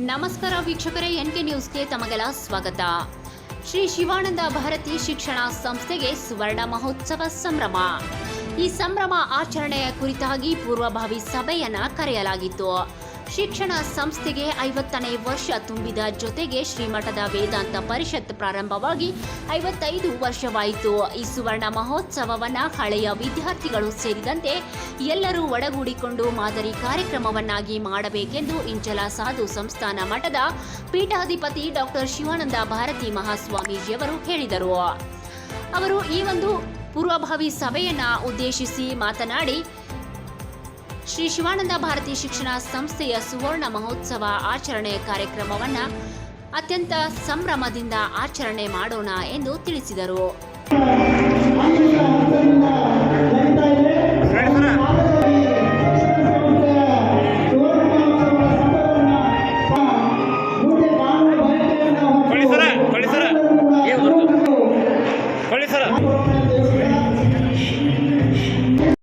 ನಮಸ್ಕಾರ ವೀಕ್ಷಕರೇ N K ನ್ಯೂಸ್ಗೆ ತಮಗೆಲ್ಲ ಸ್ವಾಗತ. ಶ್ರೀ ಶಿವಾನಂದ ಭಾರತಿ ಶಿಕ್ಷಣ ಸಂಸ್ಥೆಗೆ ಸುವರ್ಣ ಮಹೋತ್ಸವ ಸಂಭ್ರಮ. ಈ ಸಂಭ್ರಮ ಆಚರಣೆಯ ಕುರಿತಾಗಿ ಪೂರ್ವಭಾವಿ ಸಭೆಯನ್ನ ಕರೆಯಲಾಗಿತ್ತು. ಶಿಕ್ಷಣ ಸಂಸ್ಥೆಗೆ ಐವತ್ತನೇ ವರ್ಷ ತುಂಬಿದ ಜೊತೆಗೆ ಶ್ರೀಮಠದ ವೇದಾಂತ ಪರಿಷತ್ ಪ್ರಾರಂಭವಾಗಿ ಐವತ್ತೈದು ವರ್ಷವಾಯಿತು. ಈ ಸುವರ್ಣ ಮಹೋತ್ಸವವನ್ನ ಹಳೆಯ ವಿದ್ಯಾರ್ಥಿಗಳು ಸೇರಿದಂತೆ ಎಲ್ಲರೂ ಒಡಗೂಡಿಕೊಂಡು ಮಾದರಿ ಕಾರ್ಯಕ್ರಮವನ್ನಾಗಿ ಮಾಡಬೇಕೆಂದು ಇಂಚಲ ಸಾಧು ಸಂಸ್ಥಾನ ಮಠದ ಪೀಠಾಧಿಪತಿ ಡಾಕ್ಟರ್ ಶಿವಾನಂದ ಭಾರತಿ ಮಹಾಸ್ವಾಮೀಜಿಯವರು ಹೇಳಿದರು. ಅವರು ಈ ಒಂದು ಪೂರ್ವಭಾವಿ ಸಭೆಯನ್ನು ಉದ್ದೇಶಿಸಿ ಮಾತನಾಡಿ ಶ್ರೀ ಶಿವಾನಂದ ಭಾರತಿ ಶಿಕ್ಷಣ ಸಂಸ್ಥೆಯ ಸುವರ್ಣ ಮಹೋತ್ಸವ ಆಚರಣೆ ಕಾರ್ಯಕ್ರಮವನ್ನು ಅತ್ಯಂತ ಸಂಭ್ರಮದಿಂದ ಆಚರಣೆ ಮಾಡೋಣ ಎಂದು ತಿಳಿಸಿದರು.